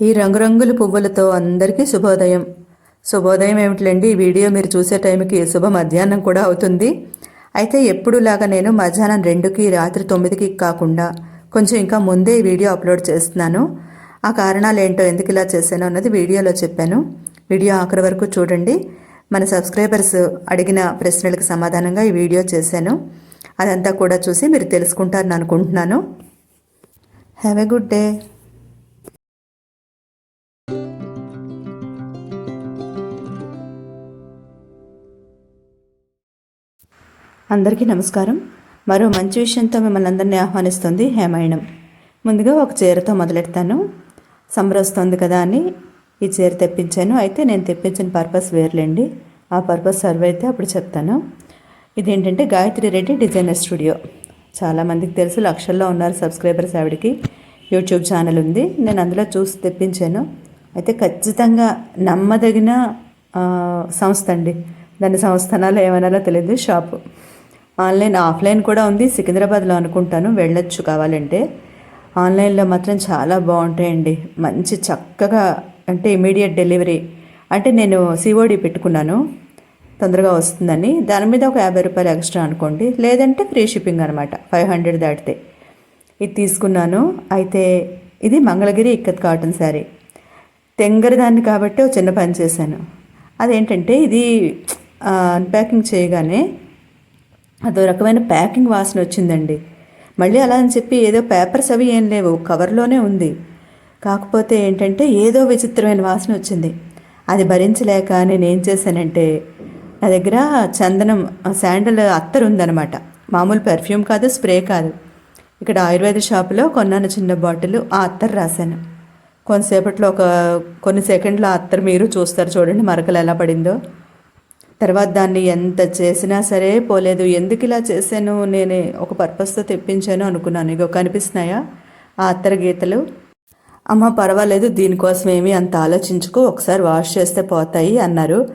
ఈ రంగురంగుల పువ్వులతో అందరికీ శుభోదయం. శుభోదయం ఏమిటిలేండి? ఈ వీడియో మీరు చూసే టైంకి శుభ మధ్యాహ్నం కూడా అవుతుంది. అయితే ఎప్పుడులాగా నేను మధ్యాహ్నం రెండుకి రాత్రి తొమ్మిదికి కాకుండా కొంచెం ఇంకా ముందే ఈ వీడియో అప్లోడ్ చేస్తున్నాను. ఆ కారణాలు ఏంటో ఎందుకు ఇలా చేశానో అన్నది వీడియోలో చెప్పాను. వీడియో ఆఖరి వరకు చూడండి. మన సబ్స్క్రైబర్స్ అడిగిన ప్రశ్నలకు సమాధానంగా ఈ వీడియో చేశాను. అదంతా కూడా చూసి మీరు తెలుసుకుంటారని అనుకుంటున్నాను. హ్యావ్ ఎ గుడ్ డే అందరికీ నమస్కారం. మరో మంచి విషయంతో మిమ్మల్ని అందరినీ ఆహ్వానిస్తుంది హేమాయణం. ముందుగా ఒక చీరతో మొదలెడతాను. సంబరొస్తుంది కదా అని ఈ చీర తెప్పించాను. అయితే నేను తెప్పించిన పర్పస్ వేర్లేండి. ఆ పర్పస్ సర్వ్ అయితే అప్పుడు చెప్తాను. ఇదేంటంటే గాయత్రి రెడ్డి డిజైనర్ స్టూడియో. చాలామందికి తెలుసు లక్షల్లో ఉన్నారు సబ్స్క్రైబర్స్ ఆవిడకి. యూట్యూబ్ ఛానల్ ఉంది. నేను అందులో చూసి తెప్పించాను. అయితే ఖచ్చితంగా నమ్మదగిన సంస్థ అండి. దాని సంస్థనాలు ఏమనాలో తెలియదు షాపు. ఆన్లైన్ ఆఫ్లైన్ కూడా ఉంది. సికింద్రాబాద్లో అనుకుంటాను. వెళ్ళొచ్చు కావాలంటే. ఆన్లైన్లో మాత్రం చాలా బాగుంటాయండి. మంచి చక్కగా అంటే ఇమీడియట్ డెలివరీ. అంటే నేను సిఓడి పెట్టుకున్నాను. తొందరగా వస్తుందని. దాని మీద ఒక యాభై రూపాయలు ఎక్స్ట్రా అనుకోండి. లేదంటే ఫ్రీ షిప్పింగ్ అనమాట ఫైవ్ హండ్రెడ్ దాటితే. ఇది తీసుకున్నాను. అయితే ఇది మంగళగిరి ఇక్కత్ కాటన్ శారీ. తెంగరదాన్ని కాబట్టి ఒక చిన్న పని చేశాను. అదేంటంటే ఇది అన్ప్యాకింగ్ చేయగానే అదో రకమైన ప్యాకింగ్ వాసన వచ్చిందండి. మళ్ళీ అలా అని చెప్పి ఏదో పేపర్స్ అవి ఏం లేవు కవర్లోనే ఉంది. కాకపోతే ఏంటంటే ఏదో విచిత్రమైన వాసన వచ్చింది. అది భరించలేక నేను ఏం చేశానంటే నా దగ్గర చందనం శాండల్ అత్తరు ఉందన్నమాట. మామూలు పెర్ఫ్యూమ్ కాదు స్ప్రే కాదు. ఇక్కడ ఆయుర్వేద షాపులో కొన్నాను చిన్న బాటిల్ ఆ అత్తరు రాశాను. కొంతసేపట్లో ఒక కొన్ని సెకండ్ల ఆ అత్తరు మీరు చూస్తారు చూడండి మరకలు ఎలా పడిందో. తర్వాత దాన్ని ఎంత చేసినా సరే పోలేదు. ఎందుకు ఇలా చేశాను? నేనే ఒక పర్పస్తో తెప్పించాను అనుకున్నాను. ఇగో కనిపిస్తున్నాయా ఆ అత్తర గీతలు? అమ్మ పర్వాలేదు దీనికోసం ఏమి అంత ఆలోచించుకో. ఒకసారి వాష్ చేస్తే పోతాయి అన్నారు.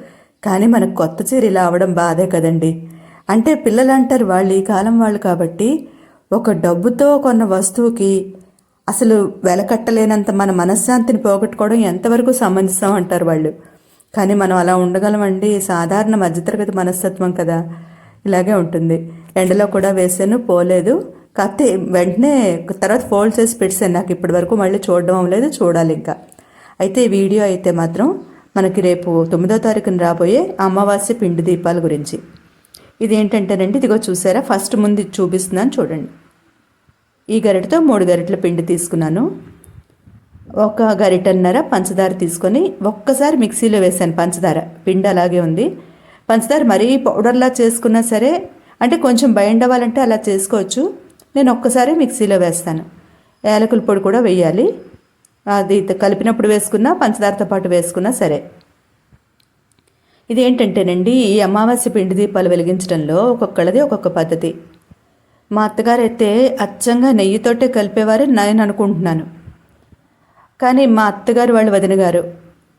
కానీ మనకు కొత్త చీర ఇలా అవడం బాధే కదండి. అంటే పిల్లలు అంటారు వాళ్ళు ఈ కాలం వాళ్ళు కాబట్టి ఒక డబ్బుతో కొన్న వస్తువుకి అసలు వెలకట్టలేనంత మన మనశ్శాంతిని పోగొట్టుకోవడం ఎంతవరకు సమంజసం అంటారు వాళ్ళు. కానీ మనం అలా ఉండగలమండి. సాధారణ మధ్యతరగతి మనస్తత్వం కదా. ఇలాగే ఉంటుంది. ఎండలో కూడా వేసాను పోలేదు. కాకపోతే వెంటనే తర్వాత ఫోల్డ్ చేసి పెట్టాను నాకు ఇప్పటి వరకు. మళ్ళీ చూడడం అవ్వలేదు చూడాలి ఇంకా. అయితే ఈ వీడియో అయితే మాత్రం మనకి రేపు తొమ్మిదో తారీఖున రాబోయే అమావాస్య పిండి దీపాల గురించి. ఇది ఏంటంటేనండి ఇదిగో చూసారా? ఫస్ట్ ముందు ఇది చూపిస్తున్నాను చూడండి. ఈ గరిటతో మూడు గరిటెల పిండి తీసుకున్నాను. ఒక గరిటన్నర పంచదార తీసుకొని ఒక్కసారి మిక్సీలో వేసాను పంచదార. పిండి అలాగే ఉంది. పంచదార మరీ పౌడర్లా చేసుకున్నా సరే అంటే కొంచెం బైండ్ అవ్వాలంటే అలా చేసుకోవచ్చు. నేను ఒక్కసారి మిక్సీలో వేస్తాను. యాలకుల పొడి కూడా వేయాలి. అది కలిపినప్పుడు వేసుకున్నా పంచదారతో పాటు వేసుకున్నా సరే. ఇది ఏంటంటేనండి ఈ అమావాస్య పిండి దీపాలు వెలిగించడంలో ఒక్కొక్కళ్ళది ఒక్కొక్క పద్ధతి. మా అత్తగారైతే అచ్చంగా నెయ్యితోటే కలిపేవారు నేను అనుకుంటున్నాను. కానీ మా అత్తగారు వాళ్ళు వదిన గారు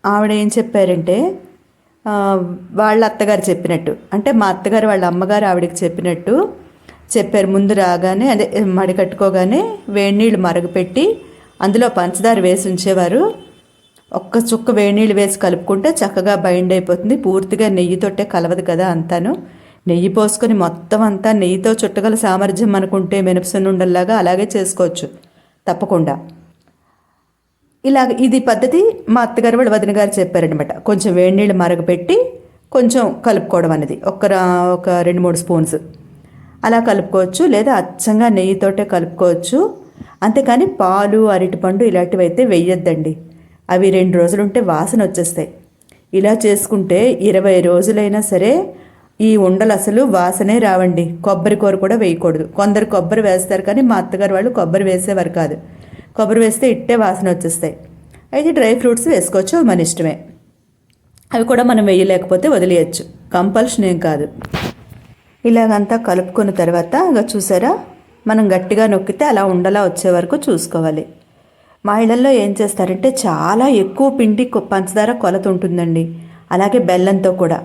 ఆవిడ ఏం చెప్పారంటే వాళ్ళ అత్తగారు చెప్పినట్టు. అంటే మా అత్తగారు వాళ్ళ అమ్మగారు ఆవిడకి చెప్పినట్టు చెప్పారు. ముందు రాగానే అదే మడి కట్టుకోగానే వేడి నీళ్ళు మరగపెట్టి అందులో పంచదార వేసి ఉంచేవారు. ఒక్క చుక్క వేడి నీళ్ళు వేసి కలుపుకుంటే చక్కగా బైండ్ అయిపోతుంది. పూర్తిగా నెయ్యితోటే కలవదు కదా అంతాను. నెయ్యి పోసుకొని మొత్తం అంతా నెయ్యితో చుట్టగల సామర్థ్యం అనుకుంటే మినపసన్నుండల్లాగా అలాగే చేసుకోవచ్చు. తప్పకుండా. ఇలాగ ఇది పద్ధతి మా అత్తగారు వాళ్ళ వదిన గారు చెప్పారనమాట కొంచెం వేడి నీళ్ళు మరగపెట్టి కొంచెం కలుపుకోవడం అనేది. ఒక ఒక రెండు మూడు స్పూన్స్. అలా కలుపుకోవచ్చు లేదా అచ్చంగా నెయ్యితోటే కలుపుకోవచ్చు. అంతేకాని పాలు అరటిపండు ఇలాంటివి అయితే వెయ్యొద్దండి అవి రెండు రోజులు ఉంటే వాసన వచ్చేస్తాయి. ఇలా చేసుకుంటే ఇరవై రోజులైనా సరే ఈ ఉండలు అసలు వాసనే రావండి. కొబ్బరి కూర కూడా వేయకూడదు. కొందరు కొబ్బరి వేస్తారు కానీ మా అత్తగారు వాళ్ళు కొబ్బరి వేసేవారు కాదు. కొబ్బరి వేస్తే ఇట్టే వాసన వచ్చేస్తాయి. అయితే డ్రై ఫ్రూట్స్ వేసుకోవచ్చు అవి మన ఇష్టమే. అవి కూడా మనం వేయలేకపోతే వదిలేయచ్చు. కంపల్షన్ ఏం కాదు. ఇలాగంతా కలుపుకున్న తర్వాత ఇక చూసారా? మనం గట్టిగా నొక్కితే అలా ఉండలా వచ్చే వరకు చూసుకోవాలి. మా ఇళ్ళల్లో ఏం చేస్తారంటే చాలా ఎక్కువ పిండి పంచదార కొలత ఉంటుందండి. అలాగే బెల్లంతో కూడా.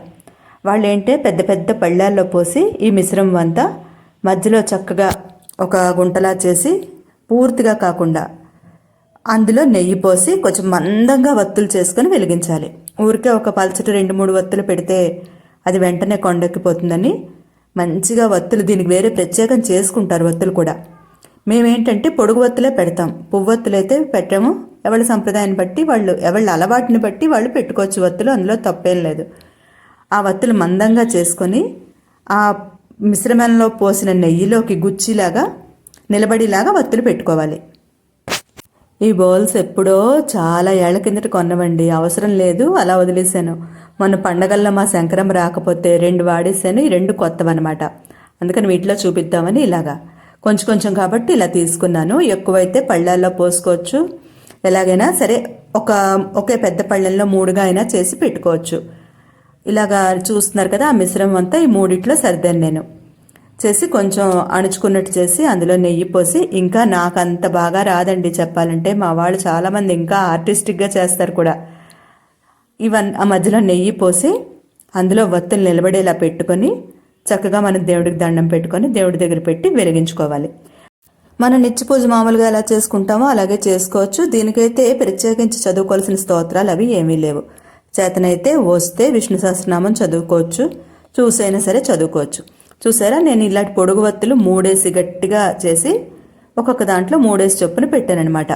వాళ్ళు ఏంటే పెద్ద పెద్ద పళ్ళాల్లో పోసి ఈ మిశ్రమం అంతా మధ్యలో చక్కగా ఒక గుంటలా చేసి పూర్తిగా కాకుండా అందులో నెయ్యి పోసి కొంచెం మందంగా వత్తులు చేసుకొని వెలిగించాలి. ఊరికే ఒక పలచటి రెండు మూడు వత్తులు పెడితే అది వెంటనే కొండెక్కిపోతుందని మంచిగా వత్తులు దీనికి వేరే ప్రత్యేకం చేసుకుంటారు వత్తులు కూడా. మేమేంటంటే పొడుగు వత్తులే పెడతాం. పువ్వొత్తులు అయితే పెట్టాము. ఎవరి సంప్రదాయాన్ని బట్టి వాళ్ళు ఎవరి అలవాటుని బట్టి వాళ్ళు పెట్టుకోవచ్చు వత్తులు. అందులో తప్పేం లేదు. ఆ వత్తులు మందంగా చేసుకొని ఆ మిశ్రమంలో పోసిన నెయ్యిలోకి గుచ్చిలాగా నిలబడిలాగా వత్తులు పెట్టుకోవాలి. ఈ బౌల్స్ ఎప్పుడో చాలా ఏళ్ళ కిందట కొన్నవండి. అవసరం లేదు అలా వదిలేశాను. మొన్న పండగల్లో మా శంకరం రాకపోతే రెండు వాడేసాను ఈ రెండు కొత్తవన్నమాట. అందుకని వీటిలో చూపిద్దామని ఇలాగా. కొంచెం కొంచెం కాబట్టి ఇలా తీసుకున్నాను. ఎక్కువైతే పళ్ళల్లో పోసుకోవచ్చు. ఎలాగైనా సరే ఒక ఒకే పెద్ద పళ్ళల్లో మూడుగా అయినా చేసి పెట్టుకోవచ్చు. ఇలాగా చూస్తున్నారు కదా ఆ మిశ్రమం అంతా ఈ మూడిట్లో సర్దాను నేను. చేసి కొంచెం అణుచుకున్నట్టు చేసి అందులో నెయ్యి పోసి ఇంకా నాకు అంత బాగా రాదండి చెప్పాలంటే. మా వాళ్ళు చాలామంది ఇంకా ఆర్టిస్టిక్గా చేస్తారు కూడా. ఇవన్ ఆ మధ్యలో నెయ్యి పోసి అందులో వత్తులు నిలబడేలా పెట్టుకొని చక్కగా మనం దేవుడికి దండం పెట్టుకొని దేవుడి దగ్గర పెట్టి వెలిగించుకోవాలి. మనం నిత్య పూజ మామూలుగా ఎలా చేసుకుంటామో అలాగే చేసుకోవచ్చు. దీనికైతే ప్రత్యేకించి చదువుకోవాల్సిన స్తోత్రాలు అవి ఏమీ లేవు. చేతనైతే వస్తే విష్ణు సహస్రనామం చదువుకోవచ్చు. చూసైనా సరే చదువుకోవచ్చు. చూసారా? నేను ఇలాంటి పొడుగు వత్తులు మూడేసి గట్టిగా చేసి ఒక్కొక్క దాంట్లో మూడేసి చొప్పున పెట్టానమాట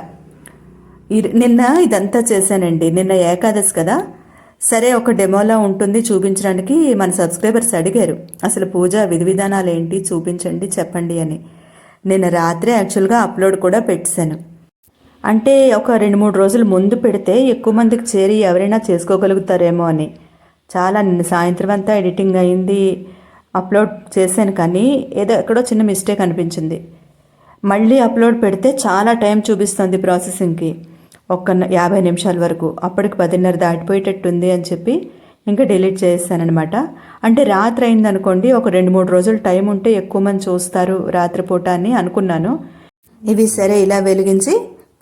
నిన్న ఇదంతా చేశానండి. నిన్న ఏకాదశి కదా. సరే ఒక డెమోలా ఉంటుంది చూపించడానికి మన సబ్స్క్రైబర్స్ అడిగారు. అసలు పూజ విధి విధానాలు ఏంటి? చూపించండి చెప్పండి అని. నిన్న రాత్రే యాక్చువల్గా అప్లోడ్ కూడా పెట్టాను. అంటే ఒక రెండు మూడు రోజులు ముందు పెడితే ఎక్కువ మందికి చేరి ఎవరైనా చేసుకోగలుగుతారేమో అని. చాలా నిన్న సాయంత్రం అంతా ఎడిటింగ్ అయింది. అప్లోడ్ చేశాను కానీ ఏదో ఎక్కడో చిన్న మిస్టేక్ అనిపించింది. మళ్ళీ అప్లోడ్ పెడితే చాలా టైం చూపిస్తుంది ప్రాసెసింగ్కి. ఒక్క యాభై నిమిషాల వరకు. అప్పటికి పదిన్నర దాటిపోయేటట్టుంది అని చెప్పి ఇంకా డిలీట్ చేస్తానమాట అంటే రాత్రి అయిందనుకోండి ఒక రెండు మూడు రోజులు టైం ఉంటే ఎక్కువ మంది చూస్తారు రాత్రిపూట అని అనుకున్నాను. ఇవి సరే ఇలా వెలిగించి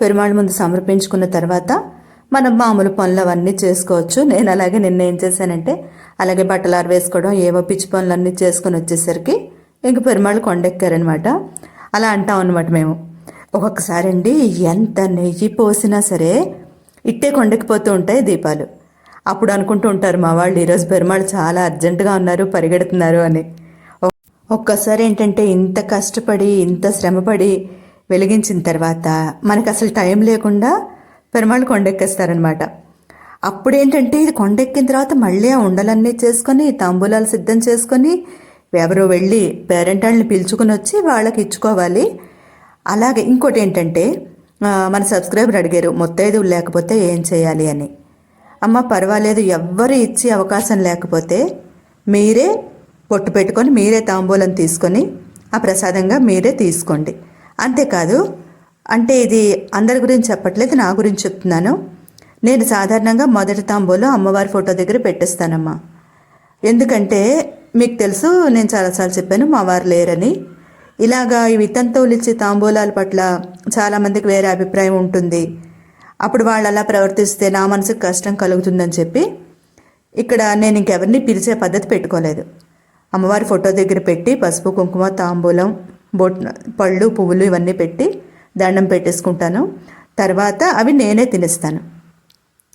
పెరుమాళ్ ముందు సమర్పించుకున్న తర్వాత మనం మామూలు పనులు అవన్నీ చేసుకోవచ్చు. నేను అలాగే నిన్న ఏం చేశానంటే అలాగే బట్టలు ఆరవేసుకోవడం ఏవో పిచ్చి పనులు అన్నీ చేసుకొని వచ్చేసరికి ఇంక పెరుమాళ్ళు కొండెక్కారనమాట. అలా అంటాం అనమాట మేము. ఒక్కొక్కసారి అండి ఎంత నెయ్యి పోసినా సరే ఇట్టే కొండెక్కిపోతూ ఉంటాయి దీపాలు. అప్పుడు అనుకుంటూ ఉంటారు మా వాళ్ళు ఈరోజు పెరుమాళ్ళు చాలా అర్జెంటుగా ఉన్నారు పరిగెడుతున్నారు అని. ఒక్కసారి ఏంటంటే ఇంత కష్టపడి ఇంత శ్రమపడి వెలిగించిన తర్వాత మనకు అసలు టైం లేకుండా పెరుమాళ్ళు కొండెక్కేస్తారనమాట అప్పుడేంటంటే ఇది కొండెక్కిన తర్వాత మళ్ళీ ఆ ఉండలన్నీ చేసుకొని తాంబూలాలు సిద్ధం చేసుకొని ఎవరో వెళ్ళి పేరెంట్ వాళ్ళని పిలుచుకుని వచ్చి వాళ్ళకి ఇచ్చుకోవాలి. అలాగే ఇంకోటి ఏంటంటే మన సబ్స్క్రైబర్ అడిగారు మొత్తైదు లేకపోతే ఏం చేయాలి? అని. అమ్మ పర్వాలేదు ఎవ్వరు ఇచ్చే అవకాశం లేకపోతే మీరే పొట్టు పెట్టుకొని మీరే తాంబూలం తీసుకొని ఆ ప్రసాదంగా మీరే తీసుకోండి. అంతేకాదు అంటే ఇది అందరి గురించి చెప్పట్లేదు నా గురించి చెప్తున్నాను. నేను సాధారణంగా మొదటి తాంబూలో అమ్మవారి ఫోటో దగ్గర పెట్టేస్తానమ్మా. ఎందుకంటే మీకు తెలుసు నేను చాలాసార్లు చెప్పాను మా వారు లేరని. ఇలాగా ఈ విత్తంతోలు ఇచ్చే తాంబూలాల పట్ల చాలామందికి వేరే అభిప్రాయం ఉంటుంది. అప్పుడు వాళ్ళు అలా ప్రవర్తిస్తే నా మనసుకు కష్టం కలుగుతుందని చెప్పి ఇక్కడ నేను ఇంకెవరిని పిలిచే పద్ధతి పెట్టుకోలేదు. అమ్మవారి ఫోటో దగ్గర పెట్టి పసుపు కుంకుమ తాంబూలం బొట్ పళ్ళు పువ్వులు ఇవన్నీ పెట్టి దండం పెట్టేసుకుంటాను. తర్వాత అవి నేనే తినేస్తాను.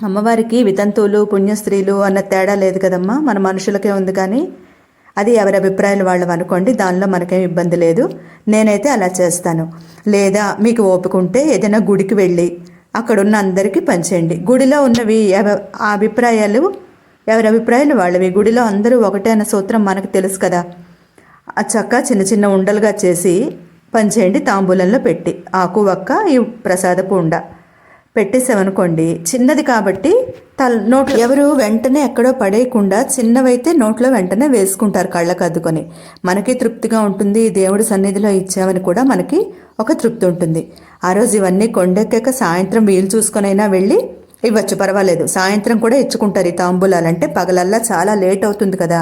అమ్మవారికి వితంతువులు పుణ్యస్త్రీలు అన్న తేడా లేదు కదమ్మా. మన మనుషులకే ఉంది కానీ అది ఎవరి అభిప్రాయాలు వాళ్ళు అనుకోండి దానిలో మనకేం ఇబ్బంది లేదు. నేనైతే అలా చేస్తాను. లేదా మీకు ఓపుకుంటే ఏదైనా గుడికి వెళ్ళి అక్కడున్న అందరికీ పంచేయండి. గుడిలో ఉన్నవి ఆ అభిప్రాయాలు ఎవరి అభిప్రాయాలు వాళ్ళవి. గుడిలో అందరూ ఒకటే అన్న సూత్రం మనకు తెలుసు కదా. ఆ చక్క చిన్న చిన్న ఉండలుగా చేసి పంచేయండి తాంబూలంలో పెట్టి. ఆకు ఒక్క ఈ ప్రసాదపు ఉండ పెట్టేసామనుకోండి చిన్నది కాబట్టి తల నోట్లో ఎవరు వెంటనే ఎక్కడో పడేయకుండా చిన్నవైతే నోట్లో వెంటనే వేసుకుంటారు కళ్ళకు అద్దుకొని. మనకి తృప్తిగా ఉంటుంది దేవుడి సన్నిధిలో ఇచ్చామని కూడా మనకి ఒక తృప్తి ఉంటుంది. ఆ రోజు ఇవన్నీ కొండెక్కాక సాయంత్రం వీలు చూసుకొనైనా వెళ్ళి ఇవ్వచ్చు పర్వాలేదు. సాయంత్రం కూడా ఇచ్చుకుంటారు ఈ తాంబూలాలంటే పగలల్లా చాలా లేట్ అవుతుంది కదా.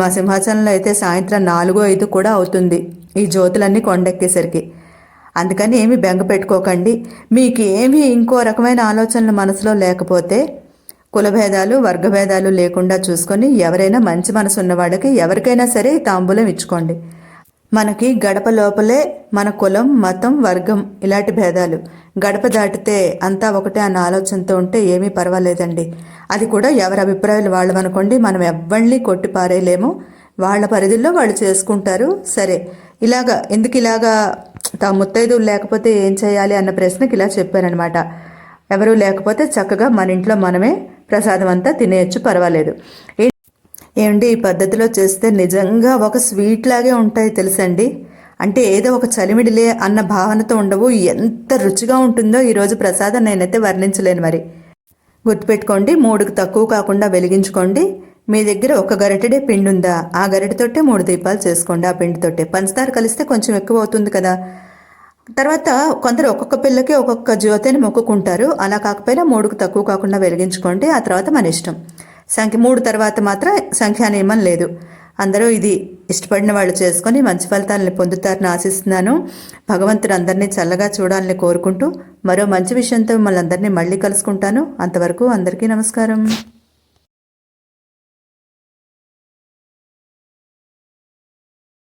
మా సింహాచలంలో అయితే సాయంత్రం నాలుగో ఐదు కూడా అవుతుంది ఈ జ్యోతులన్నీ కొండెక్కేసరికి. అందుకని ఏమి బెంగ పెట్టుకోకండి. మీకు ఏమీ ఇంకో రకమైన ఆలోచనలు మనసులో లేకపోతే కులభేదాలు వర్గభేదాలు లేకుండా చూసుకొని ఎవరైనా మంచి మనసు ఉన్నవాడికి ఎవరికైనా సరే తాంబూలం ఇచ్చుకోండి. మనకి గడప లోపలే మన కులం మతం వర్గం ఇలాంటి భేదాలు. గడప దాటితే అంతా ఒకటే అన్న ఆలోచనతో ఉంటే ఏమీ పర్వాలేదండి. అది కూడా ఎవరి అభిప్రాయాలు వాళ్ళు అనుకోండి మనం ఎవ్వరిని కొట్టి పారేయలేము. వాళ్ళ పరిధిలో వాళ్ళు చేసుకుంటారు సరే. ఇలాగా ఎందుకు ఇలాగా తా ముత్తైదువులు లేకపోతే ఏం చేయాలి అన్న ప్రశ్నకి ఇలా చెప్పారనమాట ఎవరు లేకపోతే చక్కగా మన ఇంట్లో మనమే ప్రసాదం అంతా తినేయచ్చు పర్వాలేదు. ఏమండి ఈ పద్ధతిలో చేస్తే నిజంగా ఒక స్వీట్ లాగే ఉంటాయి తెలుసండి. అంటే ఏదో ఒక చలిమిడిలే అన్న భావనతో ఉండవు. ఎంత రుచిగా ఉంటుందో ఈరోజు ప్రసాదం నేనైతే వర్ణించలేను మరి. గుర్తుపెట్టుకోండి మూడుకు తక్కువ కాకుండా వెలిగించుకోండి. మీ దగ్గర ఒక గరిటెడే పిండి ఉందా ఆ గరిటెతోటే మూడు దీపాలు చేసుకోండి. ఆ పిండితోటే పంచదార కలిస్తే కొంచెం ఎక్కువ అవుతుంది కదా. తర్వాత కొందరు ఒక్కొక్క పిల్లకి ఒక్కొక్క జ్యోతిని మొక్కుకుంటారు. అలా కాకపోయినా మూడుకు తక్కువ కాకుండా వెలిగించుకోండి. ఆ తర్వాత మన ఇష్టం. సంఖ్య మూడు తర్వాత మాత్రం సంఖ్యా నియమం లేదు. అందరూ ఇది ఇష్టపడిన వాళ్ళు చేసుకొని మంచి ఫలితాలను పొందుతారని ఆశిస్తున్నాను. భగవంతుడు అందరినీ చల్లగా చూడాలని కోరుకుంటూ మరో మంచి విషయంతో మిమ్మల్ని అందరినీ మళ్ళీ కలుసుకుంటాను. అంతవరకు అందరికీ నమస్కారం.